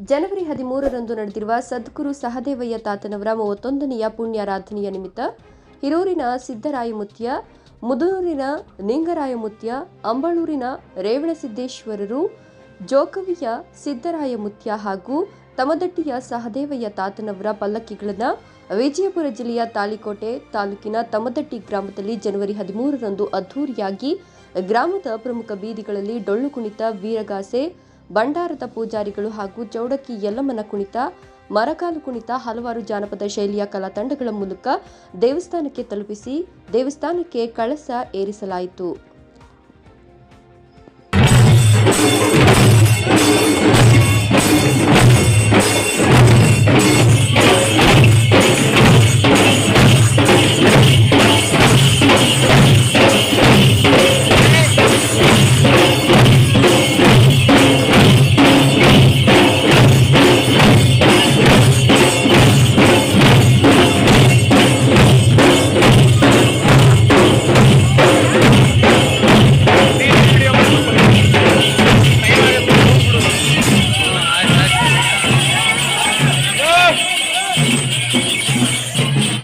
ಹದಿಮೂರರಂದು ನಡೆದಿರುವ ಸದ್ಗುರು ಸಹದೇವಯ್ಯ ತಾತನವರ ಮೂವತ್ತೊಂದನೆಯ ಪುಣ್ಯಾರಾಧನೆಯ ನಿಮಿತ್ತ ಹಿರೂರಿನ ಸಿದ್ದರಾಯಮುತ್ಯ ಮುದೂರಿನ ನಿಂಗರಾಯಮುತ್ಯ ಅಂಬಳೂರಿನ ರೇವಣಸಿದ್ದೇಶ್ವರರು, ಜೋಕವಿಯ ಸಿದ್ದರಾಯಮುತ್ಯ ಹಾಗೂ ತಮದಟ್ಟಿಯ ಸಹದೇವಯ್ಯ ತಾತನವರ ಪಲ್ಲಕ್ಕಿಗಳನ್ನು ವಿಜಯಪುರ ಜಿಲ್ಲೆಯ ತಾಳಿಕೋಟೆ ತಾಲೂಕಿನ ತಮದಟ್ಟಿ ಗ್ರಾಮದಲ್ಲಿ ಜನವರಿ ಹದಿಮೂರರಂದು ಅದ್ದೂರಿಯಾಗಿ ಗ್ರಾಮದ ಪ್ರಮುಖ ಬೀದಿಗಳಲ್ಲಿ ಡೊಳ್ಳು ಕುಣಿತ, ವೀರಗಾಸೆ ಭಂಡಾರದ ಪೂಜಾರಿಗಳು ಹಾಗೂ ಚೌಡಕ್ಕಿ ಯಲ್ಲಮ್ಮನ ಕುಣಿತ, ಮರಕಾಲು ಕುಣಿತ ಹಲವಾರು ಜಾನಪದ ಶೈಲಿಯ ಕಲಾ ತಂಡಗಳ ಮೂಲಕ ದೇವಸ್ಥಾನಕ್ಕೆ ತಲುಪಿಸಿ ದೇವಸ್ಥಾನಕ್ಕೆ ಕಳಸ ಏರಿಸಲಾಯಿತು.